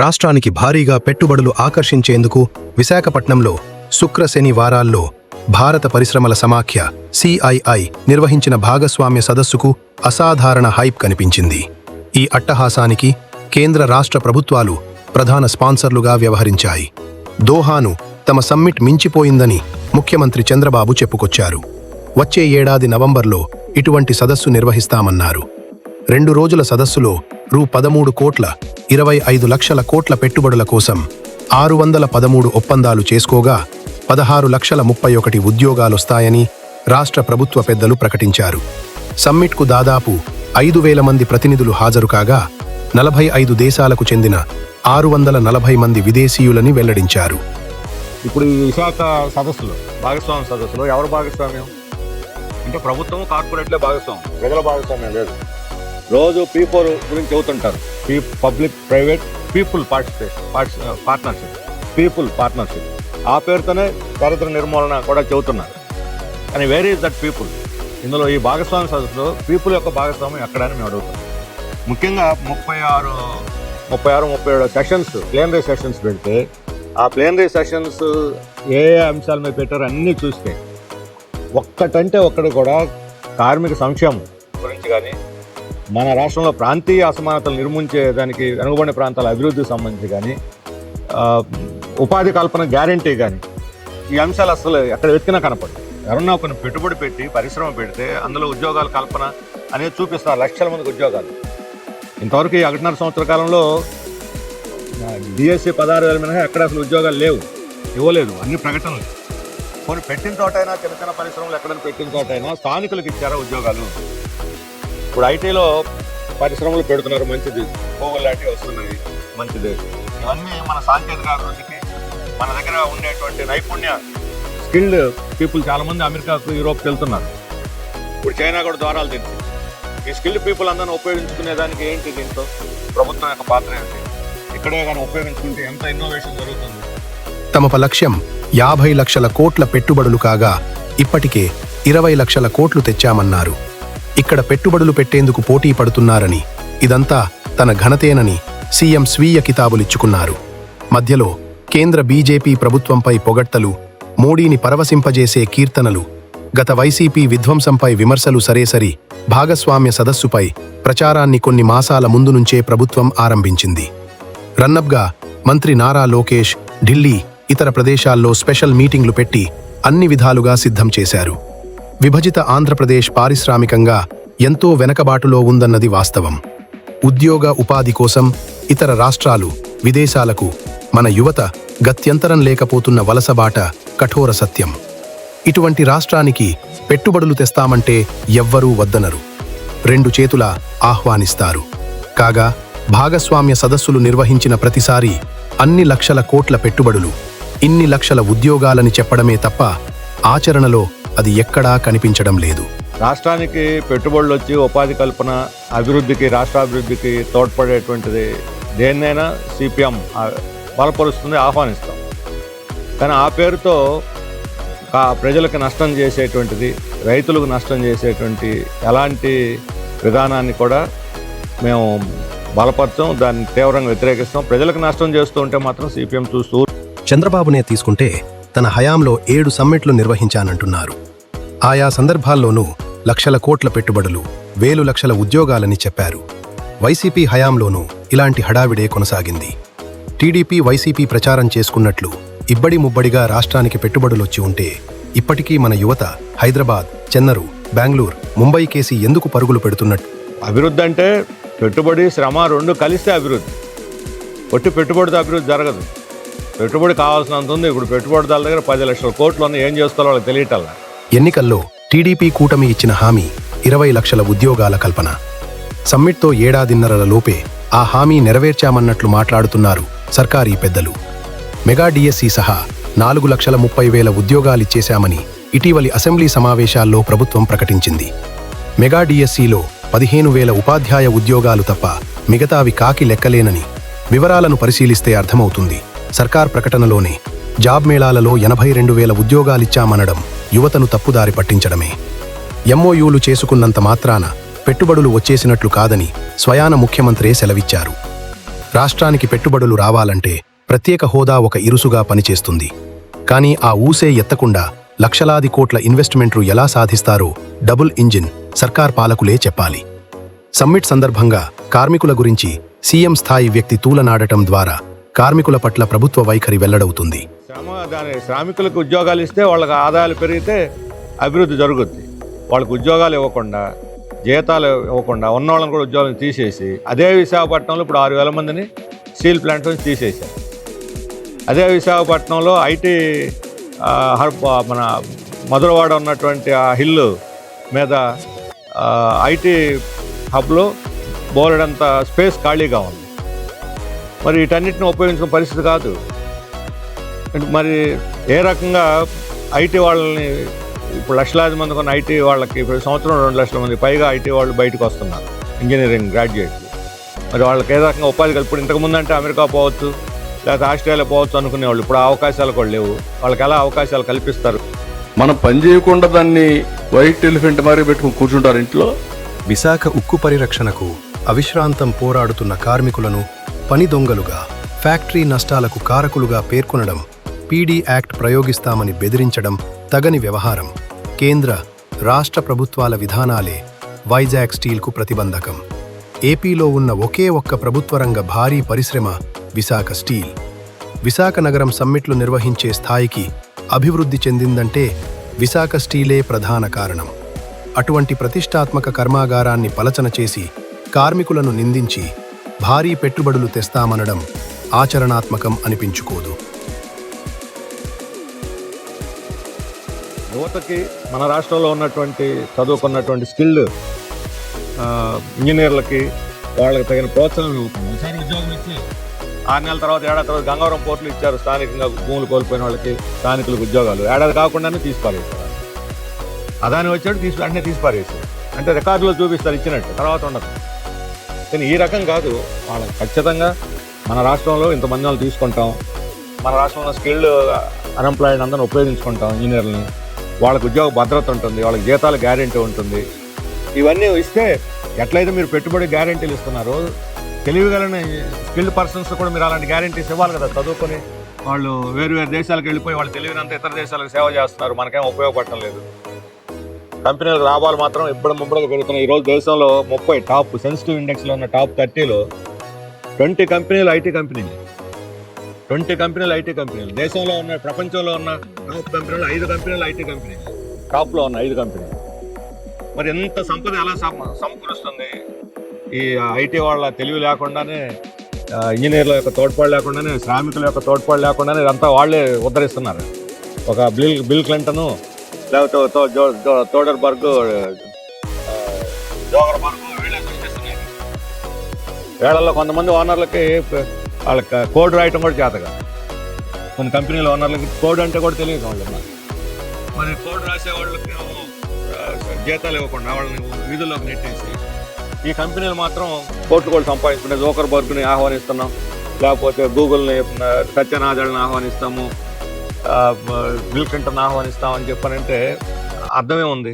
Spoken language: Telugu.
రాష్ట్రానికి భారీగా పెట్టుబడులు ఆకర్షించేందుకు విశాఖపట్నంలో శుక్రశని వారాల్లో భారత పరిశ్రమల సమాఖ్య సిఐఐ నిర్వహించిన భాగస్వామ్య సదస్సుకు అసాధారణ హైప్ కనిపించింది. ఈ అట్టహాసానికి కేంద్ర రాష్ట్ర ప్రభుత్వాలు ప్రధాన స్పాన్సర్లుగా వ్యవహరించాయి. దోహాను తమ సమ్మిట్ మించిపోయిందని ముఖ్యమంత్రి చంద్రబాబు చెప్పుకొచ్చారు. వచ్చే ఏడాది నవంబర్లో ఇటువంటి సదస్సు నిర్వహిస్తామన్నారు. రెండు రోజుల సదస్సులో రూ పదమూడు కోట్ల ఇరవై ఐదు లక్షల కోట్ల పెట్టుబడుల కోసం ఆరు వందల పదమూడు ఒప్పందాలు చేసుకోగా పదహారు లక్షల ముప్పై ఒకటి ఉద్యోగాలొస్తాయని రాష్ట్ర ప్రభుత్వ పెద్దలు ప్రకటించారు. సమ్మిట్కు దాదాపు ఐదు వేల మంది ప్రతినిధులు హాజరు కాగా నలభై ఐదు దేశాలకు చెందిన ఆరు వందల నలభై మంది విదేశీయులని వెల్లడించారు. ఇప్పుడు ఈ విశాఖ సదస్సులో భాగస్వామ్య సదస్సులో ఎవరు భాగస్వామ్యం? అంటే ప్రభుత్వం కార్పొరేట్లే భాగస్వామ్యం. ప్రజల భాగస్వామ్యం లేదు. రోజు పీపుల్ గురించి చెబుతుంటారు. P public private people participate partnership. People partnership. ఆ పేరుతోనే దరిద్ర నిర్మూలన కూడా చెబుతున్నారు. కానీ వేర్ ఈజ్ దట్ పీపుల్ ఇందులో ఈ భాగస్వామ్య సదస్సులో పీపుల్ యొక్క భాగస్వామ్యం ఎక్కడని మేము అడుగుతాం. ముఖ్యంగా ముప్పై ఆరు ముప్పై ఆరు ముప్పై ఏడు సెషన్స్ ప్లేనరీ సెషన్స్ పెడితే ఆ ప్లేనరీ సెషన్స్ ఏ ఏ అంశాల మీద పెట్టారో అన్నీ చూస్తే ఒక్కటంటే ఒక్కటి కూడా కార్మిక సంక్షేమం గురించి కానీ మన రాష్ట్రంలో ప్రాంతీయ అసమానతలు నిర్మించే దానికి అనుగుణ ప్రాంతాల అభివృద్ధికి సంబంధించి కానీ ఉపాధి కల్పన గ్యారంటీ కానీ ఈ అంశాలు అసలు ఎక్కడ వెతికినా కనపడదు ఎవరన్నా ఒక పెట్టుబడి పెట్టి పరిశ్రమ పెడితే అందులో ఉద్యోగాల కల్పన అనేది చూపిస్తారు లక్షల మందికి ఉద్యోగాలు. ఇంతవరకు ఈ ఒకటిన్నర సంవత్సర కాలంలో డిఎస్సి పదహారు వేల మినహా ఎక్కడ అసలు ఉద్యోగాలు లేవు. ఇవ్వలేదు అన్ని ప్రకటనలు. కొన్ని పెట్టిన చోటైనా చిన్న చిన్న పరిశ్రమలు ఎక్కడైనా పెట్టిన చోటైనా స్థానికులకు ఇచ్చారా ఉద్యోగాలు? ఇప్పుడు ఐటీలో పరిశ్రమలు పెడుతున్నారు మంచిది. గూగుల్ లాంటివి వస్తున్నాయి మంచిది. ఇవన్నీ మన సాంకేతిక అభివృద్ధికి మన దగ్గర ఉండేటువంటి నైపుణ్య స్కిల్డ్ పీపుల్ చాలా మంది అమెరికాకు యూరోప్కి వెళ్తున్నారు. ఇప్పుడు చైనా కూడా ద్వారాలు తింది ఈ స్కిల్డ్ పీపుల్ అందరిని ఉపయోగించుకునే దానికి ఏంటి దీంతో ప్రభుత్వం యొక్క పాత్ర ఏంటి? ఇక్కడే కానీ ఉపయోగించుకుంటే ఎంత ఇన్నోవేషన్ జరుగుతుంది? తమ లక్ష్యం యాభై లక్షల కోట్ల పెట్టుబడులు కాగా ఇప్పటికే ఇరవై లక్షల కోట్లు తెచ్చామన్నారు. ఇక్కడ పెట్టుబడులు పెట్టేందుకు పోటీ పడుతున్నారని ఇదంతా తన ఘనతేనని సీఎం స్వీయ కితాబులిచ్చుకున్నారు. మధ్యలో కేంద్ర బీజేపీ ప్రభుత్వంపై పొగడ్తలు మోడీని పరవశింపజేసే కీర్తనలు గత వైసీపీ విధ్వంసంపై విమర్శలు సరేసరి భాగస్వామ్య సదస్సుపై ప్రచారాన్ని కొన్ని మాసాల ముందు నుంచే ప్రభుత్వం ఆరంభించింది. రన్నబ్గా మంత్రి నారా లోకేష్ ఢిల్లీ ఇతర ప్రదేశాల్లో స్పెషల్ మీటింగ్లు పెట్టి అన్ని విధాలుగా సిద్ధం చేశారు. విభజిత ఆంధ్రప్రదేశ్ పారిశ్రామికంగా ఎంతో వెనకబాటులో ఉందన్నది వాస్తవం. ఉద్యోగ ఉపాధి కోసం ఇతర రాష్ట్రాలు విదేశాలకు మన యువత గత్యంతరం లేకపోతున్న వలసబాట కఠోర సత్యం. ఇటువంటి రాష్ట్రానికి పెట్టుబడులు తెస్తామంటే ఎవ్వరూ వద్దనరు. రెండు చేతుల ఆహ్వానిస్తారు. కాగా భాగస్వామ్య సదస్సులు నిర్వహించిన ప్రతిసారి అన్ని లక్షల కోట్ల పెట్టుబడులు ఇన్ని లక్షల ఉద్యోగాలని చెప్పడమే తప్ప ఆచరణలో అది ఎక్కడా కనిపించడం లేదు. రాష్ట్రానికి పెట్టుబడులు వచ్చి ఉపాధి కల్పన అభివృద్ధికి రాష్ట్రాభివృద్ధికి తోడ్పడేటువంటిది దేన్నైనా సిపిఎం బలపరుస్తుంది ఆహ్వానిస్తాం. కానీ ఆ పేరుతో ప్రజలకు నష్టం చేసేటువంటిది రైతులకు నష్టం చేసేటువంటి ఎలాంటి విధానాన్ని కూడా మేము బలపరచం దాన్ని తీవ్రంగా వ్యతిరేకిస్తాం. ప్రజలకు నష్టం చేస్తూ ఉంటే మాత్రం సిపిఎం చూస్తూ చంద్రబాబునే తీసుకుంటే తన హయాంలో ఏడు సమ్మిట్లు నిర్వహించానంటున్నారు. ఆయా సందర్భాల్లోనూ లక్షల కోట్ల పెట్టుబడులు వేలు లక్షల ఉద్యోగాలని చెప్పారు. వైసీపీ హయాంలోనూ ఇలాంటి హడావిడే కొనసాగింది. టీడీపీ వైసీపీ ప్రచారం చేసుకున్నట్లు ఇబ్బడి ముబ్బడిగా రాష్ట్రానికి పెట్టుబడులొచ్చి ఉంటే ఇప్పటికీ మన యువత హైదరాబాద్ చెన్నరు బెంగళూరు ముంబై కేసి ఎందుకు పరుగులు పెడుతున్నట్టు అభివృద్ధి అంటే పెట్టుబడి శ్రమ రెండు కలిస్తే అభివృద్ధి. ఒట్టి పెట్టుబడితో అభివృద్ధి జరగదు. పెట్టుబడి కావాల్సినంత ఉంది. ఇప్పుడు పెట్టుబడిదారుల దగ్గర పది లక్షల కోట్లు ఉన్నాయి ఏం చేసుకోవాలో వాళ్ళకి తెలియటల్లా? ఎన్నికల్లో టీడీపీ కూటమి ఇచ్చిన హామీ ఇరవై లక్షల ఉద్యోగాల కల్పన. సమ్మిట్తో ఏడాదిన్నరల లోపే ఆ హామీ నెరవేర్చామన్నట్లు మాట్లాడుతున్నారు సర్కారీ పెద్దలు. మెగా డిఎస్సి సహా నాలుగు లక్షల ముప్పై వేల ఉద్యోగాలిచ్చేశామని ఇటీవలి అసెంబ్లీ సమావేశాల్లో ప్రభుత్వం ప్రకటించింది. మెగా డిఎస్సిలో పదిహేను వేల ఉపాధ్యాయ ఉద్యోగాలు తప్ప మిగతావి కాకి లెక్కలేనని వివరాలను పరిశీలిస్తే అర్థమవుతుంది. సర్కార్ ప్రకటనలోనే జాబ్ మేళాలలో ఎనభై రెండు వేల ఉద్యోగాలిచ్చామనడం యువతను తప్పుదారి పట్టించడమే. ఎంఓయూలు చేసుకున్నంత మాత్రాన పెట్టుబడులు వచ్చేసినట్లు కాదని స్వయాన ముఖ్యమంత్రే సెలవిచ్చారు. రాష్ట్రానికి పెట్టుబడులు రావాలంటే ప్రత్యేక హోదా ఒక ఇరుసుగా పనిచేస్తుంది. కానీ ఆ ఊసే ఎత్తకుండా లక్షలాది కోట్ల ఇన్వెస్ట్మెంట్లు ఎలా సాధిస్తారో డబుల్ ఇంజిన్ సర్కార్ పాలకులే చెప్పాలి. సమ్మిట్ సందర్భంగా కార్మికుల గురించి సీఎం స్థాయి వ్యక్తి తూలనాడటం ద్వారా కార్మికుల పట్ల ప్రభుత్వ వైఖరి వెల్లడవుతుంది. దాని శ్రామికులకు ఉద్యోగాలు ఇస్తే వాళ్ళకి ఆదాయాలు పెరిగితే అభివృద్ధి జరుగుద్ది. వాళ్ళకి ఉద్యోగాలు ఇవ్వకుండా జీతాలు ఇవ్వకుండా ఉన్న వాళ్ళని కూడా ఉద్యోగాలు తీసేసి అదే విశాఖపట్నంలో ఇప్పుడు ఆరు వేల మందిని స్టీల్ ప్లాంట్ నుంచి తీసేశారు. అదే విశాఖపట్నంలో ఐటీ మన మధురవాడ ఉన్నటువంటి ఆ హిల్ మీద ఐటీ హబ్లో బోలెడంత స్పేస్ ఖాళీగా ఉంది. మరి వీటన్నిటిని ఉపయోగించిన పరిస్థితి కాదు. మరి ఏ రకంగా ఐటీ వాళ్ళని ఇప్పుడు లక్షలాది మంది కొన్ని ఐటీ వాళ్ళకి ఇప్పుడు సంవత్సరం రెండు లక్షల మంది పైగా ఐటీ వాళ్ళు బయటకు వస్తున్నారు ఇంజనీరింగ్ గ్రాడ్యుయేట్లు మరి వాళ్ళకి ఏ రకంగా ఉపాధి కల్పి ఇప్పుడు ఇంతకుముందు అంటే అమెరికా పోవచ్చు లేకపోతే ఆస్ట్రేలియా పోవచ్చు అనుకునేవాళ్ళు ఇప్పుడు అవకాశాలు కూడా లేవు. వాళ్ళకి ఎలా అవకాశాలు కల్పిస్తారు? మనం పని చేయకుండా దాన్ని వైట్ ఎలిఫెంట్ మరి పెట్టుకుని కూర్చుంటారు ఇంట్లో? విశాఖ ఉక్కు పరిరక్షణకు అవిశ్రాంతం పోరాడుతున్న కార్మికులను పని దొంగలుగా ఫ్యాక్టరీ నష్టాలకు కారకులుగా పేర్కొనడం పీడీ యాక్ట్ ప్రయోగిస్తామని బెదిరించడం తగని వ్యవహారం. కేంద్ర రాష్ట్ర ప్రభుత్వాల విధానాలే వైజాగ్ స్టీల్కు ప్రతిబంధకం. ఏపీలో ఉన్న ఒకే ఒక్క ప్రభుత్వ రంగ భారీ పరిశ్రమ విశాఖ స్టీల్. విశాఖ నగరం సమ్మిట్లు నిర్వహించే స్థాయికి అభివృద్ధి చెందిందంటే విశాఖ స్టీలే ప్రధాన కారణం. అటువంటి ప్రతిష్టాత్మక కర్మాగారాన్ని పలచన చేసి కార్మికులను నిందించి భారీ పెట్టుబడులు తెస్తామనడం ఆచరణాత్మకం అనిపించుకోదు. యువతకి మన రాష్ట్రంలో ఉన్నటువంటి చదువుకున్నటువంటి స్కిల్డ్ ఇంజనీర్లకి వాళ్ళకి తగిన ప్రోత్సాహం ఒకసారి ఉద్యోగం ఇచ్చి ఆరు నెలల తర్వాత ఏడాది తర్వాత గంగవరం పోర్టులు ఇచ్చారు. స్థానికంగా భూములు కోల్పోయిన వాళ్ళకి స్థానికులకు ఉద్యోగాలు. ఏడాది కాకుండానే తీసిపారేశారు. అదాని వచ్చాడు తీసి వెంటనే తీసిపారేశారు. అంటే రికార్డులో చూపిస్తారు ఇచ్చినట్టు. తర్వాత ఉండదు. కానీ ఈ రకం కాదు. వాళ్ళకి ఖచ్చితంగా మన రాష్ట్రంలో ఇంతమంది వాళ్ళు తీసుకుంటాం. మన రాష్ట్రంలో స్కిల్డ్ అన్ఎంప్లాయిడ్ అందరిని ఉపయోగించుకుంటాం ఇంజనీర్లని. వాళ్ళకి ఉద్యోగ భద్రత ఉంటుంది. వాళ్ళకి జీతాల గ్యారెంటీ ఉంటుంది. ఇవన్నీ ఇస్తే ఎట్లయితే మీరు పెట్టుబడి గ్యారెంటీలు ఇస్తున్నారు తెలివిగలని స్కిల్డ్ పర్సన్స్ కూడా మీరు అలాంటి గ్యారెంటీస్ ఇవ్వాలి కదా. చదువుకొని వాళ్ళు వేరు వేరు దేశాలకు వెళ్ళిపోయి వాళ్ళు తెలివినంత ఇతర దేశాలకు సేవ చేస్తున్నారు. మనకేం ఉపయోగపడటం లేదు. కంపెనీలకు లాభాలు మాత్రం ఇప్పుడు ముప్పటిగా పెరుగుతున్నాయి. ఈరోజు దేశంలో ముప్పై టాప్ సెన్సిటివ్ ఇండెక్స్లో ఉన్న top థర్టీలో twenty companies IT companies. Twenty companies IT companies. దేశంలో ఉన్న ప్రపంచంలో ఉన్న టాప్ కంపెనీలు ఐదు కంపెనీలు ఐటీ కంపెనీలు. టాప్లో ఉన్న ఐదు కంపెనీలు. మరి ఎంత సంపద ఎలా సమ సమకూరుస్తుంది? ఈ ఐటీ వాళ్ళ తెలివి లేకుండానే ఇంజనీర్ల యొక్క తోడ్పాటు లేకుండానే శ్రామికుల యొక్క తోడ్పాటు లేకుండానే ఇదంతా వాళ్ళే ఉద్ధరిస్తున్నారు. ఒక బిల్ బిల్ క్లింటను లేకపోతే తో- తోడర్బర్గ్ ఆ, వేళల్లో కొంతమంది ఓనర్లకి వాళ్ళ వాళ్ళకి కోడ్ రాయటం కూడా చేతగా. కొన్ని కంపెనీల ఓనర్లకి కోడ్ అంటే కూడా తెలియదు వాళ్ళు మరి కోడ్ రాసే వాళ్ళకి జీతాలు ఇవ్వకుండా వాళ్ళని వీధుల్లోకి నెట్టేసి ఈ కంపెనీలు మాత్రం కోట్లు కూడా సంపాదించుకుంటే జోకర్ బర్గ్ని ఆహ్వానిస్తున్నాం. లేకపోతే గూగుల్ని సత్యనాథాళ్ళని ఆహ్వానిస్తాము. బిల్ క్లింటన్ ఆహ్వానిస్తామని చెప్పానంటే అర్థమే ఉంది.